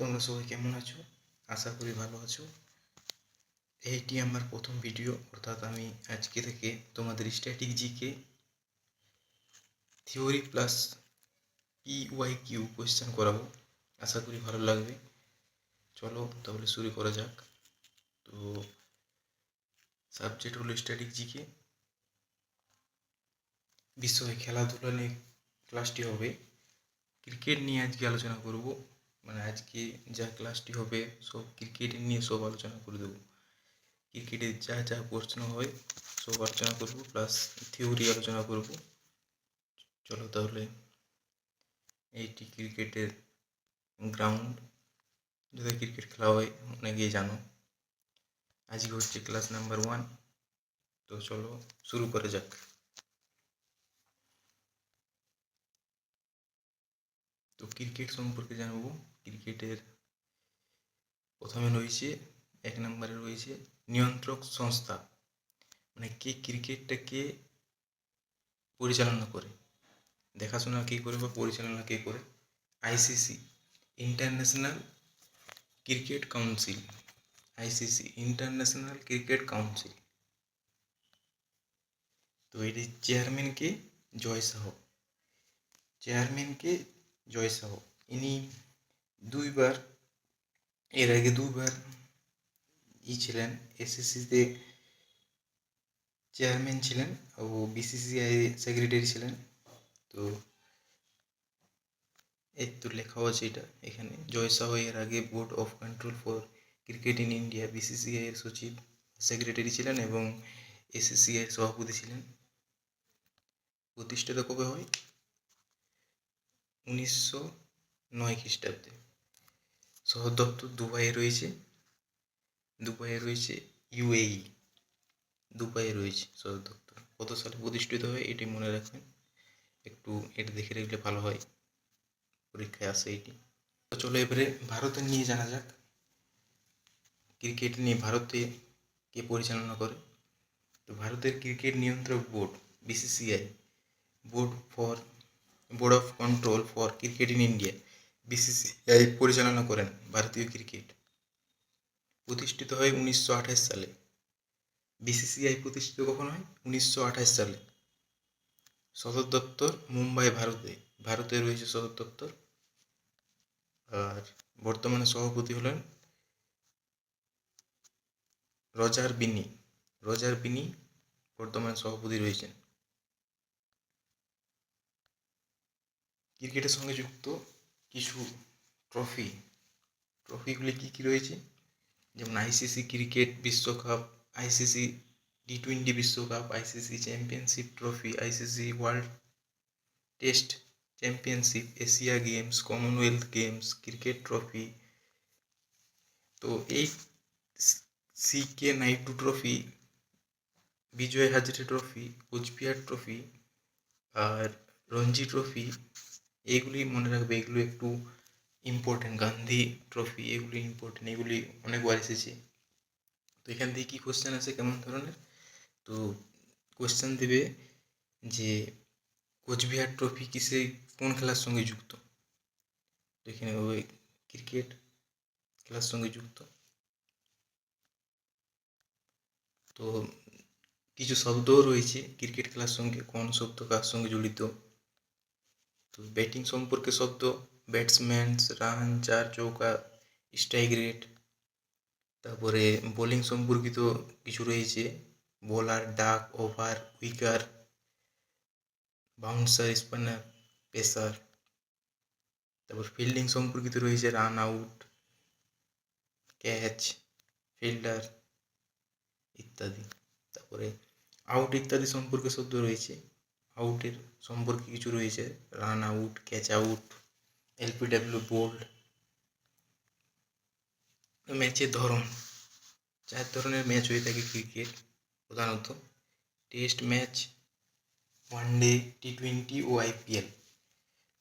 তোমরা সবাই কেমন আছো? আশা করি ভালো আছো। এইটি আমার প্রথম ভিডিও, অর্থাৎ আমি আজকে থেকে তোমাদের static theory plus P Y Q question করাবো। আশা করি ভালো লাগবে। চলো তাহলে শুরু করা যাক। তো সাবজেক্ট হলো স্ট্যাটিক জিকে বিষয় খেলাধুলা নিয়ে ক্লাসটি হবে। ক্রিকেট নিয়ে আজকে আলোচনা করব। মানে আজকে যা ক্লাসটি হবে সব ক্রিকেট নিয়ে সব আলোচনা করে দেবো। ক্রিকেটের যা যা প্রশ্ন হয়, সব আলোচনা করব প্লাস থিওরি আলোচনা করব। চলো তাহলে, এইটি ক্রিকেটের গ্রাউন্ড যদি ক্রিকেট খেলা হয়, অনেকেই জানো। আজকে হচ্ছে ক্লাস নাম্বার ওয়ান তো চলো, শুরু করা যাক। তো ক্রিকেট সম্পর্কে জানব। ক্রিকেটের প্রথমে রয়েছে, এক নম্বরে রয়েছে নিয়ন্ত্রক সংস্থা। মানে কে ক্রিকেটটাকে পরিচালনা করে? দেখাশোনা কে করে বা পরিচালনা কে করে? ICC International Cricket Council. ICC International Cricket Council. তো এটি চেয়ারম্যানকে জয় সাহ। চেয়ারম্যানকে জয় সাহ। ইনি দুইবার, এর আগে দুবার ই ছিলেন এসএসসিতে চেয়ারম্যান ছিলেন ও বিসিসিআই সেক্রেটারি ছিলেন। তো এই তো লেখাও আছে এটা এখানে। জয় সাহ এর আগে Board of Control for Cricket in India BCCI এর সচিব সেক্রেটারি ছিলেন এবং এসএসসিআই এর সভাপতি ছিলেন। প্রতিষ্ঠিত কবে হয়? উনিশশো নয় খ্রিস্টাব্দে। সদর দপ্তর দুবাইয়ে রয়েছে। দুবাইয়ে রয়েছে ইউএই দুবাইয়ে রয়েছে সদর দপ্তর কত সালে প্রতিষ্ঠিত হয় এটি মনে রাখবেন। একটু এটা দেখে রাখলে ভালো হয়। পরীক্ষায় আসে এটি। তো চলো এবারে ভারতের নিয়ে জানা যাক। ক্রিকেট নিয়ে ভারতে কে পরিচালনা করে? তো ভারতের ক্রিকেট নিয়ন্ত্রক board, BCCI, board for, board of control for cricket in India. BCCI পরিচালনা করেন ভারতীয় ক্রিকেট। প্রতিষ্ঠিত হয় উনিশশো আঠাশ সালে। বিসিসিআই প্রতিষ্ঠিত কখন হয়? উনিশশো আঠাশ সালে। সদর দপ্তর মুম্বাই, ভারতে। ভারতে রয়েছে সদর দপ্তর। আর বর্তমানে সভাপতি হলেন রজার বিনি। রজার বিনি বর্তমানে সভাপতি রয়েছেন। ক্রিকেটের সঙ্গে যুক্ত কিছু ট্রফি ট্রফিগুলি কী কী রয়েছে? যেমন আইসিসি ক্রিকেট বিশ্বকাপ আইসিসি টি টোয়েন্টি বিশ্বকাপ ICC championship trophy ICC world test championship Asia games Commonwealth games cricket trophy তো এই C K Naidu trophy Vijay Hazare trophy Coochbehar trophy আর রঞ্জি ট্রফি এইগুলি মনে রাখবে, এগুলো একটু ইম্পর্টেন্ট গান্ধী ট্রফি এগুলি ইম্পর্টেন্ট এগুলি অনেকবার এসেছে। তো এখান থেকে কী কোশ্চেন আছে কেমন ধরনের? তো কোশ্চেন দেবে যে কোচবিহার ট্রফি কিসে, কোন খেলার সঙ্গে যুক্ত? তো এখানে ওই ক্রিকেট খেলার সঙ্গে যুক্ত। তো কিছু শব্দও রয়েছে ক্রিকেট খেলার সঙ্গে, কোন শব্দ কার সঙ্গে জড়িত? তো ব্যাটিং সম্পর্কে শব্দ ব্যাটসম্যানস রান চার চৌকা স্ট্রাইক রেট তারপরে বোলিং সম্পর্কিত কিছু রয়েছে। Bowler duck over weaker bouncer spinner pacer তারপর ফিল্ডিং সম্পর্কিত রয়েছে রান আউট ক্যাচ ফিল্ডার ইত্যাদি। তারপরে আউট ইত্যাদি সম্পর্কে শব্দ রয়েছে। আউটের সম্পর্কে কিছু রয়েছে। Run out catch out LBW bowled ম্যাচের ধরন। চার ধরনের ম্যাচ হয়ে থাকে ক্রিকেট প্রধানত। Test match one day T twenty ও আইপিএল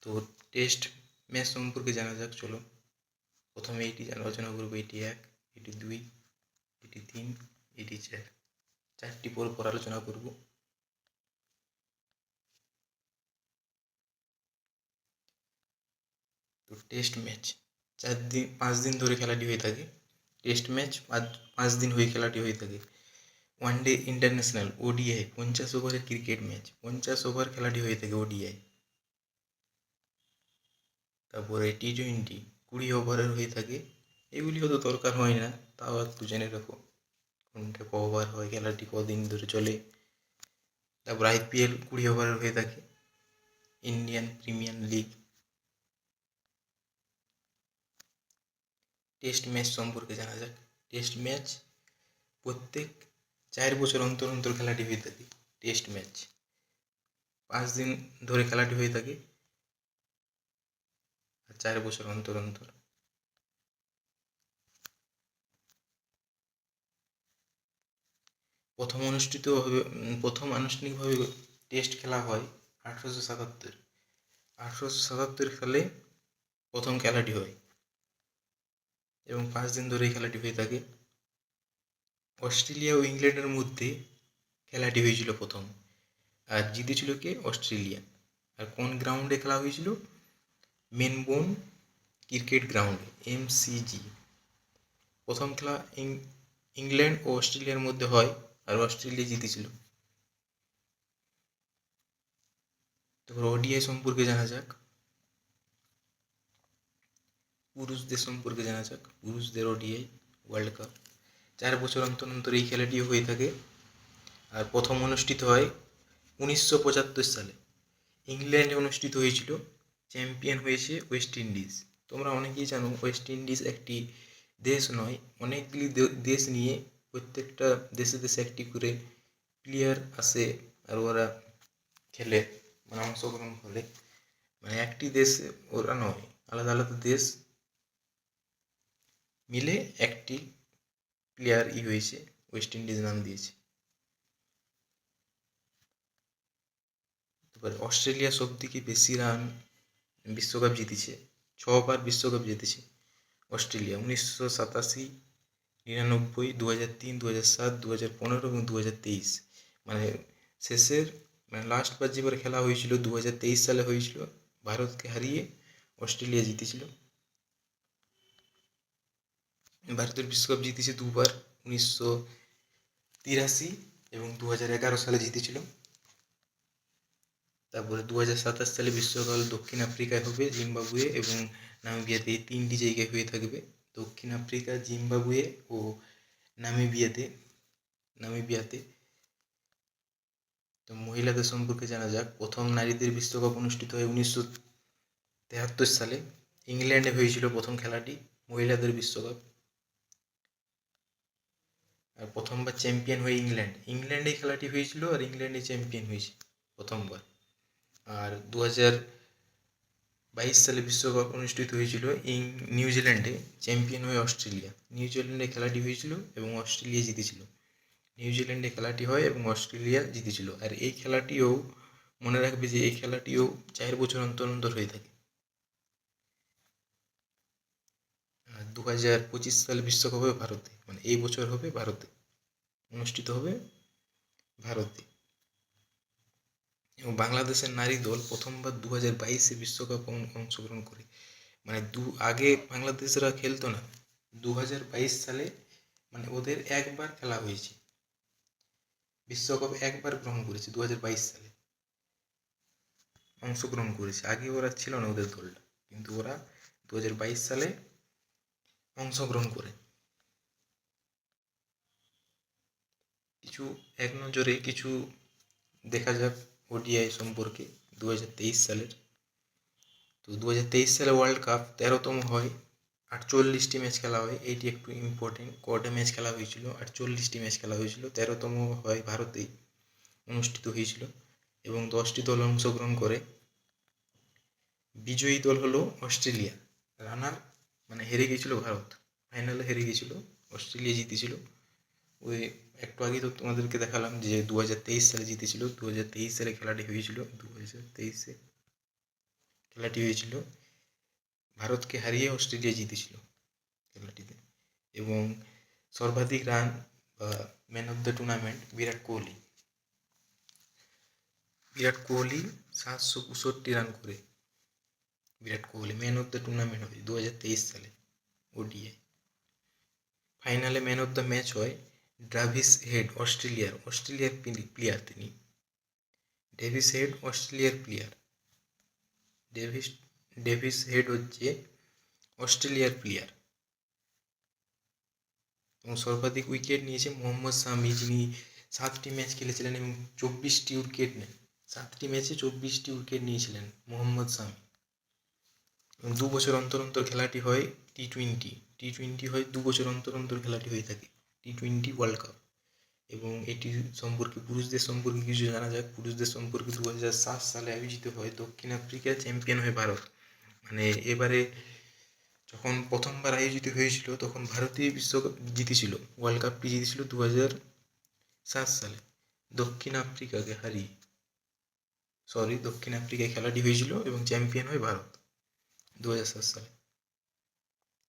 তো টেস্ট ম্যাচ সম্পর্কে জানা যাক, চলো। প্রথমে এটি আলোচনা করব, এটি এক, এটি দুই, এটি তিন, এটি চার। চারটি পর পর আলোচনা করব। তো টেস্ট ম্যাচ চার দিন, পাঁচ দিন ধরে খেলাটি হয়ে থাকে। টেস্ট ম্যাচ পাঁচ পাঁচ দিন হয়ে খেলাটি হয়ে থাকে। ওয়ান ডে ইন্টারন্যাশনাল ওডিআই পঞ্চাশ ওভারের ক্রিকেট ম্যাচ পঞ্চাশ ওভার খেলাটি হয়ে থাকে ওডিআই তারপরে টি টোয়েন্টি কুড়ি ওভারের হয়ে থাকে। এগুলি হয়তো দরকার হয় না, তাও একটু জেনে রাখো। কোনটা ক ওভার হয়, খেলাটি কদিন ধরে চলে। তারপর আইপিএল কুড়ি ওভারের হয়ে থাকে। Indian Premier League test match সম্পর্কে জানা যাক। টেস্ট ম্যাচ প্রত্যেক চার বছর অন্তর অন্তর খেলাটি হয়ে থাকে। Test match. পাঁচ দিন ধরে খেলাটি হয়ে থাকে। আর চার বছর অন্তর অন্তর। প্রথম অনুষ্ঠিত প্রথম আনুষ্ঠানিকভাবে টেস্ট খেলা হয় আঠারোশো সাতাত্তর। আঠারোশো সাতাত্তর সালে প্রথম খেলাটি হয়। এবং পাঁচ দিন ধরে এই খেলাটি হয়ে থাকে। অস্ট্রেলিয়া ও ইংল্যান্ডের মধ্যে খেলাটি হয়েছিল প্রথম। আর জিতেছিল কে? অস্ট্রেলিয়া। আর কোন গ্রাউন্ডে খেলা হয়েছিল? Melbourne Cricket Ground, MCG. প্রথম খেলা ইংল্যান্ড ও অস্ট্রেলিয়ার মধ্যে হয় আর অস্ট্রেলিয়া জিতেছিল। তারপর ওডিআই সম্পর্কে জানা যাক। পুরুষদের সম্পর্কে জানা যাক। পুরুষদের ওডিআই ওয়ার্ল্ড কাপ চার বছর অন্তর অন্তর এই খেলাটিও হয়ে থাকে। আর প্রথম অনুষ্ঠিত হয় উনিশশো পঁচাত্তর সালে। ইংল্যান্ডে অনুষ্ঠিত হয়েছিল। চ্যাম্পিয়ন হয়েছে ওয়েস্ট ইন্ডিজ। তোমরা অনেকেই জানো, ওয়েস্ট ইন্ডিজ একটি দেশ নয়। অনেকগুলি দেশ নিয়ে প্রত্যেকটা দেশে দেশে একটি করে প্লেয়ার আসে আর ওরা খেলে মানে অংশগ্রহণ করে। মানে একটি দেশ ওরা নয়, আলাদা আলাদা দেশ। মিলে একটি প্লেয়ার ই হয়েছে ওয়েস্ট ইন্ডিজ নাম দিয়েছে। তারপরে অস্ট্রেলিয়া সব থেকে বেশি রান বিশ্বকাপ জিতেছে ছবার বিশ্বকাপ জিতেছে অস্ট্রেলিয়া, উনিশশো সাতাশি, নিরানব্বই দু হাজার তিন দু হাজার সাত দু হাজার পনেরো এবং দু হাজার তেইশ। মানে শেষের মানে লাস্ট বার যেবার খেলা হয়েছিল দু হাজার তেইশ সালে হয়েছিল, ভারতকে হারিয়ে অস্ট্রেলিয়া জিতেছিল। ভারতের বিশ্বকাপ জিতেছে দুবার, উনিশশো তিরাশি এবং দু হাজার এগারো সালে জিতেছিল। তারপরে দু হাজার সাতাশ সালে বিশ্বকাপ দক্ষিণ আফ্রিকায় হবে জিম্বাবুয়ে এবং নামিবিয়াতে এই তিনটি জায়গায় হয়ে থাকবে। দক্ষিণ আফ্রিকা, জিম্বাবুয়ে ও নামিবিয়াতে নামিবিয়াতে। তো মহিলাদের সম্পর্কে জানা যাক। প্রথম নারীদের বিশ্বকাপ অনুষ্ঠিত হয় উনিশশো তেহাত্তর সালে। ইংল্যান্ডে হয়েছিল প্রথম খেলাটি মহিলাদের বিশ্বকাপ। প্রথমবার চ্যাম্পিয়ন হয়ে ইংল্যান্ড। ইংল্যান্ডে খেলাটি হয়েছিল আর ইংল্যান্ডে চ্যাম্পিয়ন হয়েছে প্রথমবার। আর দু হাজার বাইশ সালে বিশ্বকাপ অনুষ্ঠিত হয়েছিল ইং নিউজিল্যান্ডে চ্যাম্পিয়ন হয়ে অস্ট্রেলিয়া। নিউজিল্যান্ডে খেলাটি হয়েছিল এবং অস্ট্রেলিয়া জিতেছিল। নিউজিল্যান্ডে খেলাটি হয় এবং অস্ট্রেলিয়া জিতেছিল। আর এই খেলাটিও মনে রাখবে যে এই খেলাটিও চার বছর অন্তর অন্তর হয়ে থাকে। দু হাজার পঁচিশ সালে বিশ্বকাপ হবে ভারতে। মানে এই বছর হবে ভারতে। অনুষ্ঠিত হবে ভারতে। এবং বাংলাদেশের নারী দল প্রথমবার দু হাজার বাইশে বিশ্বকাপ অংশগ্রহণ করে। মানে দু আগে বাংলাদেশরা খেলতো না। দু হাজার বাইশ সালে মানে ওদের একবার খেলা হয়েছে। বিশ্বকাপ একবার গ্রহণ করেছে দু হাজার বাইশ সালে। অংশগ্রহণ করেছে। আগে ওরা ছিল না ওদের দলটা। কিন্তু ওরা দু হাজার বাইশ সালে অংশগ্রহণ করে। কিছু এক নজরে কিছু দেখা যাক ওডিআই সম্পর্কে দু হাজার তেইশ সালের। তো দু হাজার তেইশ সালে ওয়ার্ল্ড কাপ তেরোতম হয়, আটচল্লিশটি ম্যাচ খেলা হয়। এইটি একটু ইম্পর্টেন্ট কটা ম্যাচ খেলা হয়েছিল? আটচল্লিশটি ম্যাচ খেলা হয়েছিল। তেরোতম হয় ভারতেই অনুষ্ঠিত হয়েছিল এবং দশটি দল অংশগ্রহণ করে। বিজয়ী দল হলো অস্ট্রেলিয়া। রানার মানে হেরে গেছিল ভারত। ফাইনালে হেরে গেছিল, অস্ট্রেলিয়া জিতেছিল। ওই একটু আগে তো তোমাদেরকে দেখালাম যে দু হাজার তেইশ সালে জিতেছিল দু হাজার তেইশ সালে খেলাটি হয়েছিল দু হাজার তেইশে খেলাটি হয়েছিল। ভারতকে হারিয়ে অস্ট্রেলিয়া জিতেছিল খেলাটিতে। এবং সর্বাধিক রান বা man of the tournament Virat Kohli. Virat Kohli সাতশো পঁয়ষট্টি রান করে Virat Kohli man of the tournament হয় দু হাজার তেইশ সালে ওডিআই ফাইনালে ম্যান অফ দ্য ম্যাচ হয় ড্রাভিস হেড অস্ট্রেলিয়ার অস্ট্রেলিয়ার প্লেয়ার তিনি। ডেভিস হেড অস্ট্রেলিয়ার প্লেয়ার ডেভিস ডেভিস হেড হচ্ছে অস্ট্রেলিয়ার প্লেয়ার এবং সর্বাধিক উইকেট নিয়েছে মোহাম্মদ শামি যিনি সাতটি ম্যাচ খেলেছিলেন এবং চব্বিশটি উইকেট নেন। সাতটি ম্যাচে চব্বিশটি উইকেট নিয়েছিলেন মোহাম্মদ এবং দু বছর অন্তর অন্তর খেলাটি হয় টি টোয়েন্টি টি টোয়েন্টি হয় দু বছর অন্তর অন্তর খেলাটি হয়ে থাকে টি টোয়েন্টি ওয়ার্ল্ড কাপ এবং এটি সম্পর্কে, পুরুষদের সম্পর্কে কিছু জানা যাক। পুরুষদের সম্পর্কে দু হাজার সাত সালে আয়োজিত হয় দক্ষিণ আফ্রিকা চ্যাম্পিয়ন হয় ভারত। মানে এবারে যখন প্রথমবার আয়োজিত হয়েছিল, তখন ভারতীয় বিশ্বকাপ জিতেছিল ওয়ার্ল্ড কাপটি জিতেছিল দু হাজার সাত সালে। দক্ষিণ আফ্রিকাকে হারিয়ে সরি দক্ষিণ আফ্রিকায় খেলাটি হয়েছিল এবং চ্যাম্পিয়ন হয় ভারত। দু হাজার সাত সালে।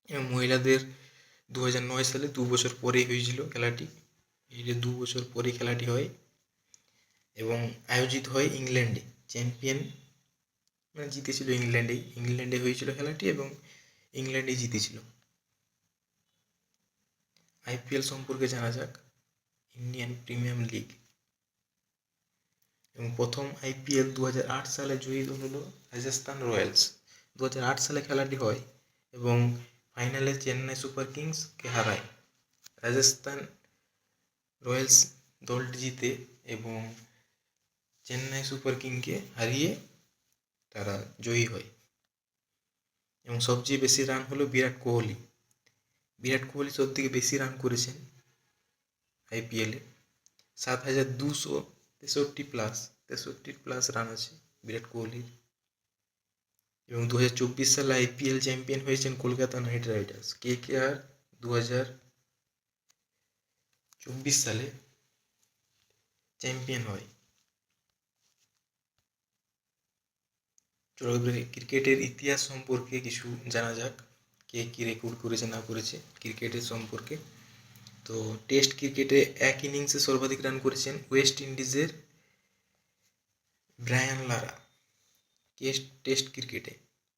এবং মহিলাদের দু হাজার নয় সালে দু বছর পরেই হয়েছিল খেলাটি। এই যে দু বছর পরে খেলাটি হয় এবং আয়োজিত হয় ইংল্যান্ডে। চ্যাম্পিয়ন মানে জিতেছিল ইংল্যান্ডেই ইংল্যান্ডে হয়েছিল খেলাটি এবং ইংল্যান্ডেই জিতেছিল। আইপিএল সম্পর্কে জানা যাক। Indian Premium League. এবং প্রথম আইপিএল দু হাজার আট সালে জয়ী হলো রাজস্থান রয়্যালস। দু হাজার আট সালে খেলাটি হয় এবং ফাইনালে চেন্নাই সুপার কিংসকে হারায়। রাজস্থান রয়্যালস দলটি জিতে এবং চেন্নাই সুপার কিংকে হারিয়ে তারা জয়ী হয়। এবং সবচেয়ে বেশি রান হলো বিরাট কোহলি। বিরাট কোহলি সব থেকে বেশি রান করেছেন আইপিএলে। সাত হাজার দুশো তেষট্টি প্লাস তেষট্টি প্লাস রান আছে বিরাট কোহলির। এবং দু হাজার চব্বিশ সালে আইপিএল চ্যাম্পিয়ন হয়েছেন Kolkata Knight Riders. K K R দু হাজার চব্বিশ সালে চ্যাম্পিয়ন হয়? চলো ক্রিকেটের ইতিহাস সম্পর্কে কিছু জানা যাক। কে কী রেকর্ড করেছে, না করেছে ক্রিকেটের সম্পর্কে। তো টেস্ট ক্রিকেটে এক ইনিংসে সর্বাধিক রান করেছেন ওয়েস্ট ইন্ডিজের ব্রায়ান লারা। টেস্ট টেস্ট ক্রিকেটে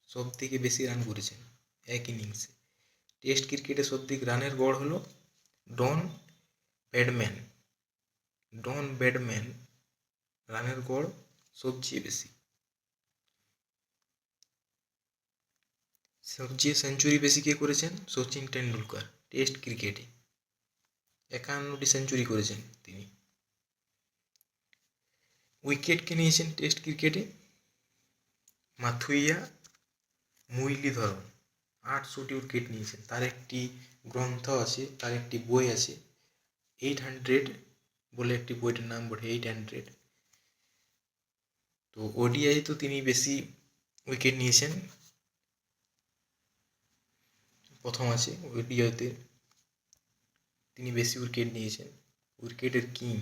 সব থেকে বেশি রান করেছেন এক ইনিংসে টেস্ট ক্রিকেটে সবথেকে রানের গড় হলো ডন ব্যাডম্যান। ডন ব্যাডম্যান রানের গড় সবচেয়ে বেশি। সবচেয়ে সেঞ্চুরি বেশি কে করেছেন? সচিন টেন্ডুলকার টেস্ট ক্রিকেটে। একান্নটি সেঞ্চুরি করেছেন তিনি। উইকেটকে নিয়েছেন টেস্ট ক্রিকেটে? মাথুইয়া মুরলীধরন আটশোটি উইকেট নিয়েছেন। তার একটি গ্রন্থ আছে, তার একটি বই আছে। এইট হান্ড্রেড বলে একটি বইটার নাম বটে এইট হান্ড্রেড তো ওডিআই তো তিনি বেশি উইকেট নিয়েছেন। প্রথম আছে ওডিআইতে তিনি বেশি উইকেট নিয়েছেন। উইকেটের কিং।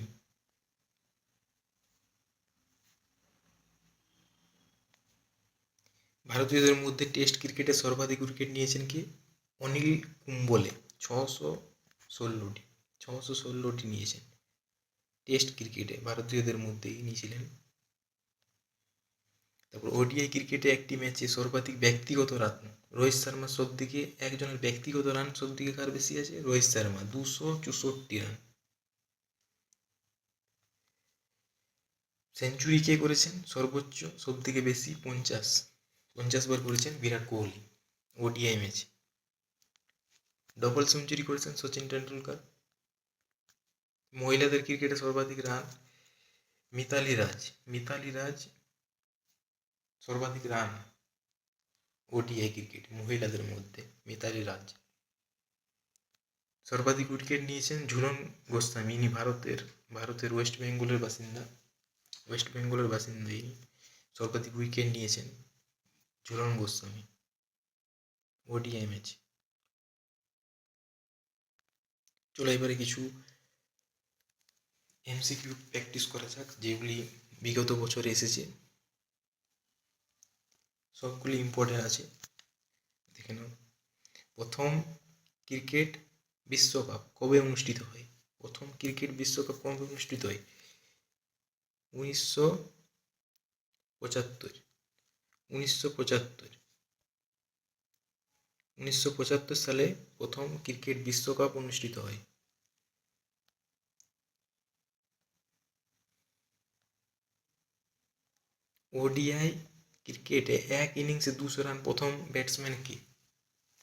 ভারতীয়দের মধ্যে টেস্ট ক্রিকেটে সর্বাধিক উইকেট নিয়েছেন কি? অনিল কুম্বলে, ছশো ষোলোটি ছশো ষোলোটি নিয়েছেন। টেস্ট ক্রিকেটে ভারতীয়দের মধ্যেই নিয়েছিলেন। তারপর ওডিআই ক্রিকেটে একটি ম্যাচে সর্বাধিক ব্যক্তিগত রান, রোহিত শর্মা সব দিকে একজনের ব্যক্তিগত রান সব দিকে কার বেশি আছে? রোহিত শর্মা, দুশো চৌষট্টি রান। সেঞ্চুরি কে করেছেন? সর্বোচ্চ সব থেকে বেশি পঞ্চাশ। পঞ্চাশ বার করেছেন বিরাট কোহলি ওডিআই ম্যাচে ডবল সেঞ্চুরি করেছেন সচিন টেন্ডুলকার মহিলাদের ক্রিকেটে সর্বাধিক রান মিতালি রাজ। মিতালি রাজ সর্বাধিক রান ওডিআই ক্রিকেট মহিলাদের মধ্যে, মিতালি রাজ। সর্বাধিক উইকেট নিয়েছেন ঝুলন গোস্বামী, ইনি ভারতের ভারতের ওয়েস্ট বেঙ্গলের বাসিন্দা। ওয়েস্ট বেঙ্গলের বাসিন্দা ইনি। সর্বাধিক উইকেট নিয়েছেন। ঝুলন গোস্বামী ওডিআই ম্যাচ চলো এবারে কিছু এমসিকিউ প্র্যাকটিস করা যাক, যেগুলি বিগত বছরে এসেছে। সবগুলি ইম্পর্টেন্ট আছে। দেখে নাও। প্রথম ক্রিকেট বিশ্বকাপ কবে অনুষ্ঠিত হয়? প্রথম ক্রিকেট বিশ্বকাপ কবে অনুষ্ঠিত হয়? উনিশশো পঁচাত্তর। উনিশশো পঁচাত্তর। উনিশশো পঁচাত্তর সালে প্রথম ক্রিকেট বিশ্বকাপ অনুষ্ঠিত হয়। ওডিআই ক্রিকেটে এক ইনিংসে দুশো রান। প্রথম ব্যাটসম্যান কে?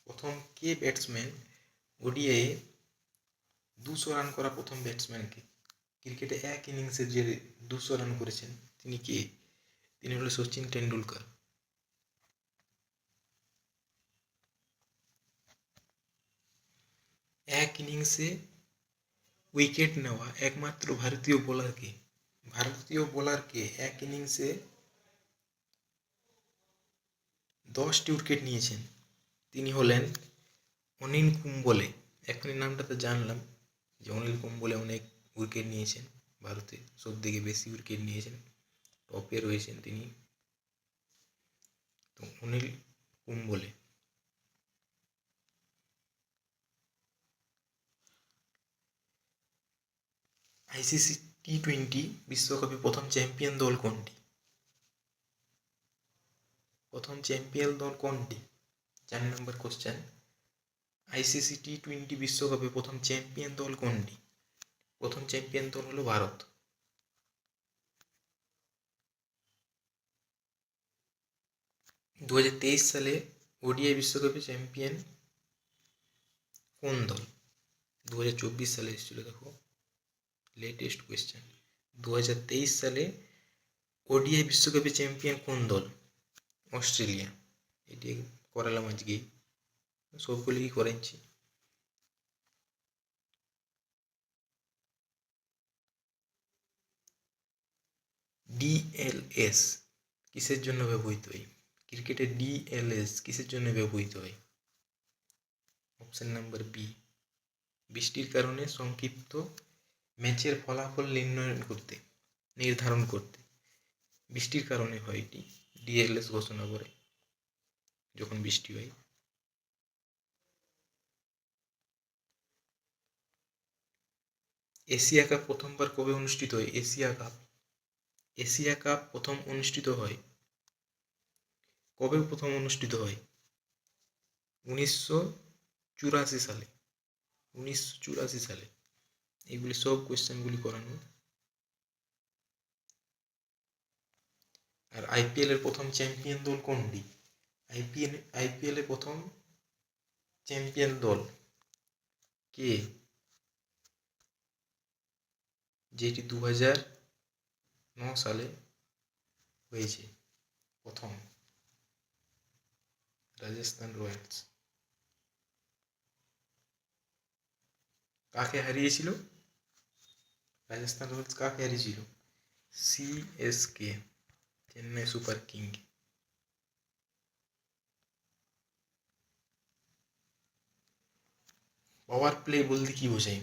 প্রথম কে ব্যাটসম্যান? ওডিআই দুশো রান করা প্রথম ব্যাটসম্যান কে? ক্রিকেটে এক ইনিংসে যে দুশো রান করেছেন। তিনি কে? তিনি হলো সচিন টেন্ডুলকার এক ইনিংসে উইকেট নেওয়া একমাত্র ভারতীয় বোলারকে ভারতীয় বোলারকে এক ইনিংসে দশটি উইকেট নিয়েছেন। তিনি হলেন অনিল কুম্বলে। এখনই নামটা তো জানলাম যে অনিল কুম্বলে অনেক উইকেট নিয়েছেন ভারতে। সব থেকে বেশি উইকেট নিয়েছেন। টপে রয়েছেন তিনি। তো Anil Kumble. ICC T twenty বিশ্বকাপে প্রথম চ্যাম্পিয়ন দল কোনটি? প্রথম চ্যাম্পিয়ন দল কোনটি? চার number question ICC T twenty বিশ্বকাপে প্রথম চ্যাম্পিয়ন দল কোনটি? প্রথম চ্যাম্পিয়ন দল হলো ভারত। দু হাজার তেইশ সালে ওডিআই বিশ্বকাপে চ্যাম্পিয়ন কোন দল? দু হাজার চব্বিশ সালে এসেছিল, দেখো। লেটেস্ট কোয়েশ্চেন দু হাজার তেইশ সালে ওডিআই বিশ্বকাপে চ্যাম্পিয়ন কোন দল? অস্ট্রেলিয়া। এটি করালাম আজকেই সবগুলিই করেছি ডিএলএস কিসের জন্য ব্যবহৃত হয়? ক্রিকেটে ডিএলএস কিসের জন্য ব্যবহৃত হয়? Option number B. বৃষ্টির কারণে সংক্ষিপ্ত ম্যাচের ফলাফল নির্ণয় করতে, নির্ধারণ করতে। বৃষ্টির কারণে হয় এটি, ডিএলএস ঘোষণা করে যখন বৃষ্টি হয়। এশিয়া কাপ প্রথমবার কবে অনুষ্ঠিত হয়? Asia cup. এশিয়া কাপ প্রথম অনুষ্ঠিত হয়। কবে প্রথম অনুষ্ঠিত হয়? উনিশশো চুরাশি সালে। উনিশশো চুরাশি সালে। এগুলি সব কোয়েশ্চেনগুলি করানো। আর আইপিএল এর প্রথম চ্যাম্পিয়ন দল কোনটি? আইপিএল আইপিএল এর প্রথম চ্যাম্পিয়ন দল কে? যেটি দু হাজার ন সালে হয়েছে প্রথম। রাজস্থান রয়্যালস। কাকে হারিয়েছিল? রাজস্থান রয়্যালস কাকে হারিয়েছিল CSK Chennai Super King power play বলতে কি বোঝায়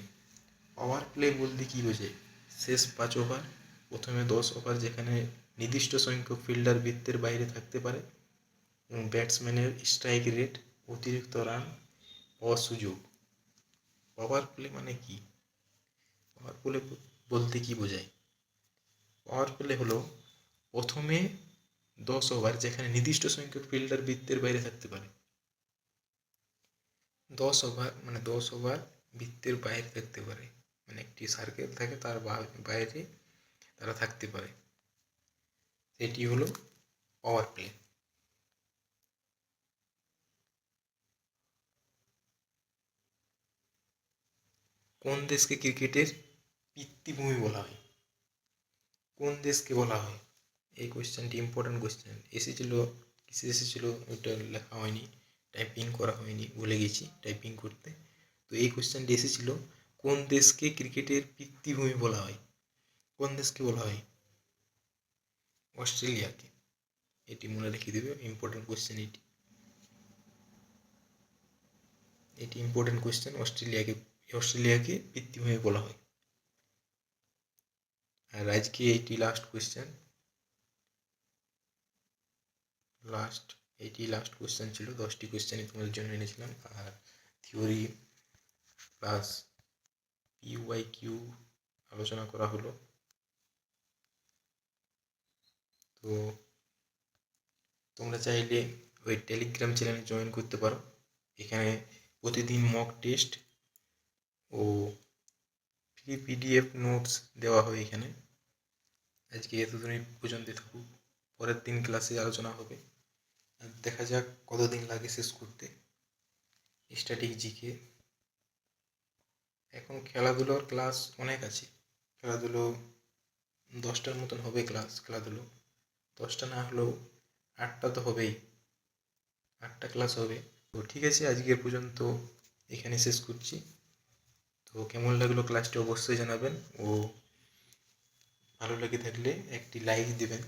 পাওয়ার প্লে বলতে কি বোঝায় শেষ পাঁচ ওভার প্রথমে দশ ওভার যেখানে নির্দিষ্ট সংখ্যক ফিল্ডার বৃত্তের বাইরে থাকতে পারে এবং ব্যাটসম্যানের স্ট্রাইক রেট অতিরিক্ত রান পাওয়ার সুযোগ। পাওয়ার প্লে মানে কি? পাওয়ার প্লে বলতে কি বোঝায় পাওয়ার প্লে হলো প্রথমে দশ ওভার যেখানে নির্দিষ্ট সংখ্যক ফিল্ডার বৃত্তের বাইরে থাকতে পারে দশ ওভার মানে দশ ওভার বৃত্তের বাইরে থাকতে পারে মানে একটি সার্কেল থাকে তার বাইরে তারা থাকতে পারে সেটি হলো পাওয়ার প্লে কোন দেশকে ক্রিকেটের পিতৃভূমি বলা হয়। কোন দেশকে বলা হয়? এই কোয়েশ্চেনটি ইম্পর্টেন্ট কোয়েশ্চেন এসেছিল কিসে এসেছিল ওটা লেখা হয়নি টাইপিং করা হয়নি, ভুলে গেছি টাইপিং করতে। তো এই কোয়েশ্চেনটি এসেছিল, কোন দেশকে ক্রিকেটের পিতৃভূমি বলা হয়? কোন দেশকে বলা হয়? অস্ট্রেলিয়াকে। এটি মনে রেখে দেবে ইম্পর্টেন্ট কোয়েশ্চেন এটি। এটি ইম্পর্টেন্ট কোয়েশ্চেন অস্ট্রেলিয়াকে অস্ট্রেলিয়াকে পিতৃভূমি বলা হয়। আর আজকে এইটি লাস্ট কোয়েশ্চেন লাস্ট এইটি লাস্ট কোয়েশ্চেন ছিল। দশটি কোয়েশ্চেনই তোমাদের জন্য এনেছিলাম। আর theory plus P Y Q আলোচনা করা হলো। তো তোমরা চাইলে ওই টেলিগ্রাম চ্যানেলে জয়েন করতে পারো। এখানে প্রতিদিন মক টেস্ট ও ফ্রি পিডিএফ নোটস দেওয়া হয় এখানে। আজকে এতদিনই পর্যন্ত থাকুক পরের দিন ক্লাসে আলোচনা হবে। দেখা যাক কতদিন লাগে শেষ করতে। স্ট্যাটিক জিকে এখন খেলাধুলোর ক্লাস অনেক আছে। খেলাধুলো দশটার মতন হবে ক্লাস খেলাধুলো। দশটা না হলেও আটটা তো হবেই। আটটা ক্লাস হবে। তো ঠিক আছে আজকের পর্যন্ত এখানে শেষ করছি। তো কেমন লাগল ক্লাসটি অবশ্যই জানাবেন ও ভালো লেগে থাকলে একটি লাইক দেবেন।